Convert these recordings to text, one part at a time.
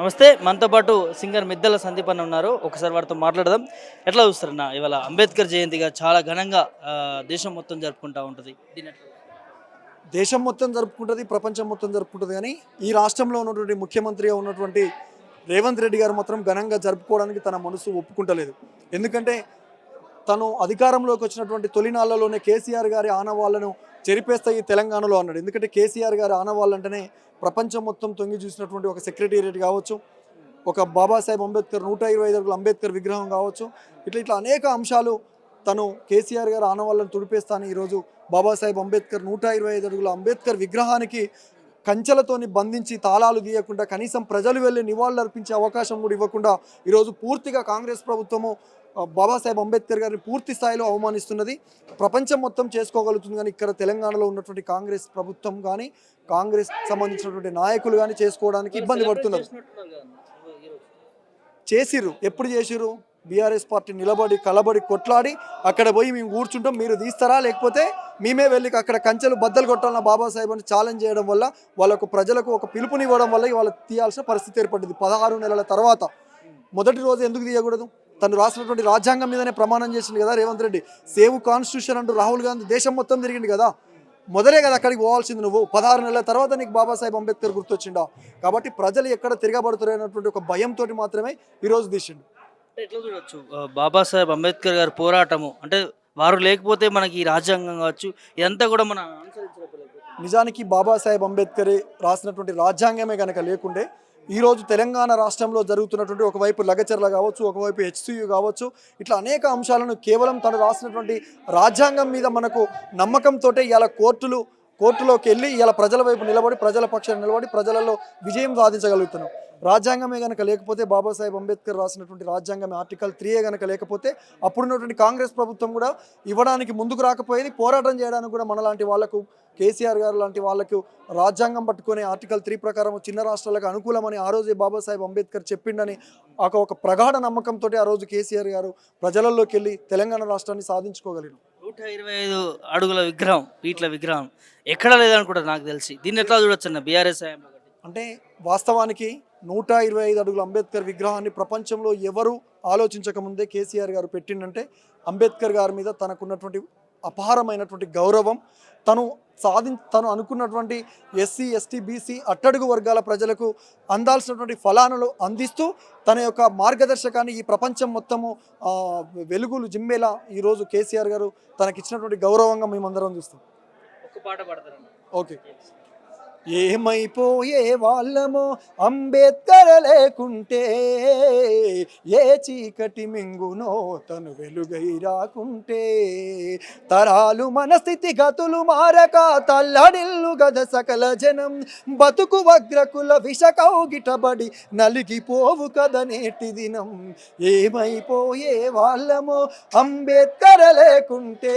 నమస్తే మనతో పాటు సింగర్ మిద్దల సందీప్ అన్న ఉన్నారు. ఒకసారి వారితో మాట్లాడదాం. ఎట్లా చూస్తారన్న ఇవాళ అంబేద్కర్ జయంతిగా చాలా ఘనంగా దేశం మొత్తం జరుపుకుంటా ఉంటుంది. దేశం మొత్తం జరుపుకుంటుంది ప్రపంచం మొత్తం జరుపుకుంటుంది కానీ ఈ రాష్ట్రంలో ఉన్నటువంటి ముఖ్యమంత్రిగా ఉన్నటువంటి రేవంత్ రెడ్డి గారు మాత్రం ఘనంగా జరుపుకోవడానికి తన మనసు ఒప్పుకుంటలేదు. ఎందుకంటే తను అధికారంలోకి వచ్చినటువంటి తొలినాళ్ళలోనే కేసీఆర్ గారి ఆనవాళ్ళను చెరిపేస్తాయి ఈ తెలంగాణలో అన్నాడు. ఎందుకంటే కేసీఆర్ గారి ఆనవాళ్ళంటేనే ప్రపంచం మొత్తం తొంగి చూసినటువంటి ఒక సెక్రటేరియట్ కావచ్చు ఒక బాబాసాహెబ్ అంబేద్కర్ నూట ఇరవై ఐదు అడుగుల అంబేద్కర్ విగ్రహం కావచ్చు. ఇట్లా ఇట్లా అనేక అంశాలు తను కేసీఆర్ గారు ఆనవాళ్ళను తుడిపేస్తాను. ఈరోజు బాబాసాహెబ్ అంబేద్కర్ నూట ఇరవై ఐదు అడుగుల అంబేద్కర్ విగ్రహానికి కంచెలతోని బంధించి తాళాలు తీయకుండా కనీసం ప్రజలు వెళ్ళి నివాళులు అర్పించే అవకాశం కూడా ఇవ్వకుండా ఈరోజు పూర్తిగా కాంగ్రెస్ ప్రభుత్వము బాబాసాహెబ్ అంబేద్కర్ గారిని పూర్తి స్థాయిలో అవమానిస్తున్నది. ప్రపంచం మొత్తం చేసుకోగలుగుతుంది కానీ ఇక్కడ తెలంగాణలో ఉన్నటువంటి కాంగ్రెస్ ప్రభుత్వం కానీ కాంగ్రెస్ సంబంధించినటువంటి నాయకులు కానీ చేసుకోవడానికి ఇబ్బంది పడుతున్నారు. చేసిర్రు. ఎప్పుడు చేసిర్రు? బీఆర్ఎస్ పార్టీ నిలబడి కలబడి కొట్లాడి అక్కడ పోయి మేము కూర్చుంటాం మీరు తీస్తారా? లేకపోతే మేమే వెళ్ళి అక్కడ కంచెలు బద్దలు కొట్టాలన్న బాబాసాహెబ్ అని ఛాలెంజ్ చేయడం వల్ల వాళ్ళకు ప్రజలకు ఒక పిలుపునివ్వడం వల్ల ఇవాళ తీయాల్సిన పరిస్థితి ఏర్పడింది. పదహారు నెలల తర్వాత. మొదటి రోజు ఎందుకు తీయకూడదు? తను రాసినటువంటి రాజ్యాంగం మీదనే ప్రమాణం చేసింది కదా రేవంత్ రెడ్డి. సేవ్ కాన్స్టిట్యూషన్ అంటూ రాహుల్ గాంధీ దేశం మొత్తం తిరిగింది కదా. మొదలే కదా అక్కడికి పోవాల్సింది నువ్వు. పదహారు నెలల తర్వాత నీకు బాబాసాహెబ్ అంబేద్కర్ గుర్తొచ్చిండా? కాబట్టి ప్రజలు ఎక్కడ తిరగబడుతారు అనేటువంటి ఒక భయంతో మాత్రమే ఈరోజు తీసిండు. ఎట్లా చూడొచ్చు? బాబాసాహెబ్ అంబేద్కర్ గారి పోరాటము. అంటే వారు లేకపోతే మనకి ఈ రాజ్యాంగం కావచ్చు ఇదంతా కూడా మనం నిజానికి బాబాసాహెబ్ అంబేద్కర్ రాసినటువంటి రాజ్యాంగమే కనుక లేకుండే ఈరోజు తెలంగాణ రాష్ట్రంలో జరుగుతున్నటువంటి ఒకవైపు లగచర్ల కావచ్చు ఒకవైపు హెచ్సియు కావచ్చు ఇట్లా అనేక అంశాలను కేవలం తను రాసినటువంటి రాజ్యాంగం మీద మనకు నమ్మకంతో ఇలా కోర్టులు కోర్టులోకి వెళ్ళి ఇలా ప్రజల వైపు నిలబడి ప్రజల పక్షాన్ని నిలబడి ప్రజలలో విజయం సాధించగలుగుతున్నాం. రాజ్యాంగమే కనుక లేకపోతే బాబాసాహెబ్ అంబేద్కర్ రాసినటువంటి రాజ్యాంగం ఆర్టికల్ త్రీయే కనుక లేకపోతే అప్పుడున్నటువంటి కాంగ్రెస్ ప్రభుత్వం కూడా ఇవ్వడానికి ముందుకు రాకపోయేది పోరాటం చేయడానికి కూడా మనలాంటి వాళ్ళకు కేసీఆర్ గారు లాంటి వాళ్ళకు రాజ్యాంగం పట్టుకునే ఆర్టికల్ త్రీ ప్రకారం చిన్న రాష్ట్రాలకు అనుకూలమని ఆ రోజే బాబాసాహెబ్ అంబేద్కర్ చెప్పిండని ఒక ఒక ప్రగాఢ నమ్మకంతో ఆ రోజు కేసీఆర్ గారు ప్రజలలోకి వెళ్ళి తెలంగాణ రాష్ట్రాన్ని సాధించుకోగలిగిన నూట ఇరవై ఐదు అడుగుల విగ్రహం వీట్ల విగ్రహం ఎక్కడ లేదనుకుంటారు నాకు తెలిసి దీన్ని ఎట్లా చూడొచ్చు అన్న బీఆర్ఎస్. అంటే వాస్తవానికి నూట ఇరవై ఐదు అడుగుల అంబేద్కర్ విగ్రహాన్ని ప్రపంచంలో ఎవరు ఆలోచించకముందే కేసీఆర్ గారు పెట్టిండంటే అంబేద్కర్ గారి మీద తనకున్నటువంటి అపారమైనటువంటి గౌరవం తను సాధి తను అనుకున్నటువంటి ఎస్సీ ఎస్టీ బీసీ అట్టడుగు వర్గాల ప్రజలకు అందాల్సినటువంటి ఫలాలను అందిస్తూ తన యొక్క మార్గదర్శకాన్ని ఈ ప్రపంచం మొత్తము వెలుగులు జిమ్మేలా ఈరోజు కేసీఆర్ గారు తనకిచ్చినటువంటి గౌరవంగా మేమందరం చూస్తాం. ఒక్క పాట పాడతారన్న. ఓకే. ఏమైపోయే వాళ్ళమో అంబేద్కర్ లేకుంటే ఏ చీకటి మింగునో తను వెలుగై రాకుంటే. తరాలు మన స్థితి గతులు మారక తల్లడిల్లు గద సకల జనం. బతుకు వగ్రకుల విషకౌగిటబడి నలిగిపోవు కద నేటి దినం. ఏమైపోయే వాళ్ళమో అంబేద్కర్ లేకుంటే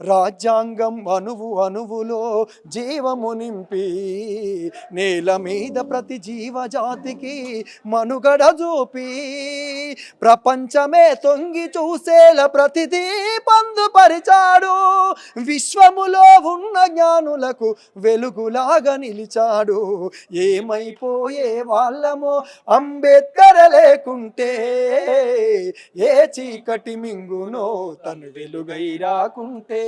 రాజ్యాంగం అణువు అణువులో జీవము నింపి నేల మీద ప్రతి జీవజాతికి మనుగడ చూపి ప్రపంచమే తొంగి చూసేల ప్రతిదీ పొందుపరిచాడు. విశ్వములో ఉన్న జ్ఞానులకు వెలుగులాగా నిలిచాడు. ఏమైపోయే వాళ్ళమో అంబేద్కర్ లేకుంటే ఏ చీకటి మింగునో తను వెలుగై రాకుంటే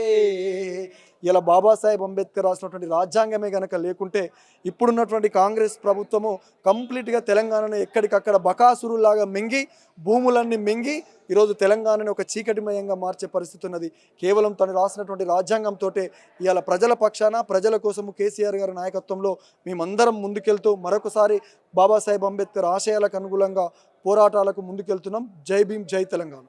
ఇలా బాబాసాహెబ్ అంబేద్కర్ రాసినటువంటి రాజ్యాంగమే కనుక లేకుంటే ఇప్పుడున్నటువంటి కాంగ్రెస్ ప్రభుత్వము కంప్లీట్గా తెలంగాణను ఎక్కడికక్కడ బకాసురులాగా మింగి భూములన్నీ మింగి ఈరోజు తెలంగాణని ఒక చీకటిమయంగా మార్చే పరిస్థితి ఉన్నది. కేవలం తను రాసినటువంటి రాజ్యాంగంతో ఇవాళ ప్రజల పక్షాన ప్రజల కోసము కేసీఆర్ గారి నాయకత్వంలో మేమందరం ముందుకెళ్తూ మరొకసారి బాబాసాహెబ్ అంబేద్కర్ ఆశయాలకు అనుగుణంగా పోరాటాలకు ముందుకెళ్తున్నాం. జై భీమ్ జై తెలంగాణ.